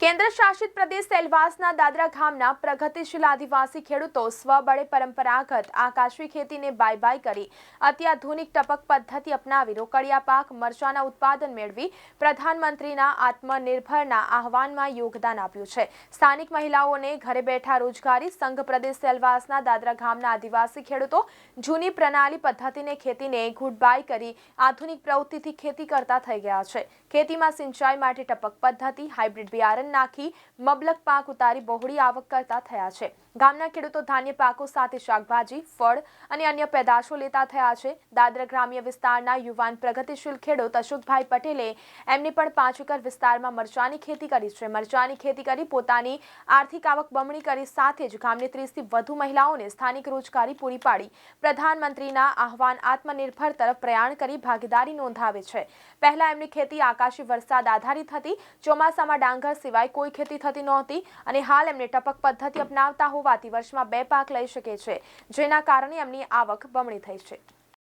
કેન્દ્ર શાસિત પ્રદેશ સેલવાસના દાદરા ગામના પ્રગતિશીલ આદિવાસી ખેડૂતો સ્વબળે પરંપરાગત આકાશી ખેતીને બાય બાય કરી અત્યાધુનિક ટપક પદ્ધતિ અપનાવી રોકડિયા પાક, મરચાના ઉત્પાદન મેળવી પ્રધાનમંત્રીના આત્મનિર્ભરના આહવાનમાં યોગદાન આપ્યું છે. સ્થાનિક મહિલાઓને ઘરે બેઠા રોજગારી સંઘ પ્રદેશ સેલવાસના દાદરા ગામના આદિવાસી ખેડૂતો જૂની પ્રણાલી પદ્ધતિને ખેતીને ગુડબાય કરી આધુનિક પ્રવૃત્તિથી ખેતી કરતા થઈ ગયા છે. ખેતીમાં સિંચાઈ માટે ટપક પદ્ધતિ, હાઇબ્રિડ બિયારણ નાખી મબલક પાક ઉતારી બહોળી આવક કરતા થયા છે. ગામના ખેડૂતો ધાન્ય પાકો સાથે શાકભાજી, ફળ અને અન્ય પેદાશો લેતા થયા છે. દાદરા ગ્રામ્ય વિસ્તારના યુવાન પ્રગતિશીલ ખેડૂત અશોકભાઈ પટેલે એમની પણ પાંચ એકર વિસ્તારમાં મરચાની ખેતી કરી છે. મરચાની ખેતી કરી પોતાની આર્થિક આવક બમણી કરી સાથે જ ગામની ત્રીસથી વધુ મહિલાઓને સ્થાનિક રોજગારી પૂરી પાડી. પ્રધાનમંત્રીના આહવાન આત્મનિર્ભર તરફ પ્રયાણ કરી ભાગીદારી નોંધાવે છે. પહેલા એમની ખેતી આકાશી વરસાદ આધારિત હતી. ચોમાસામાં ડાંગર સિવાય કોઈ ખેતી થતી નહોતી અને હાલ એમને ટપક પદ્ધતિ અપનાવતા હોવાથી વર્ષમાં બે પાક લઈ શકે છે, જેના કારણે એમની આવક બમણી થઈ છે.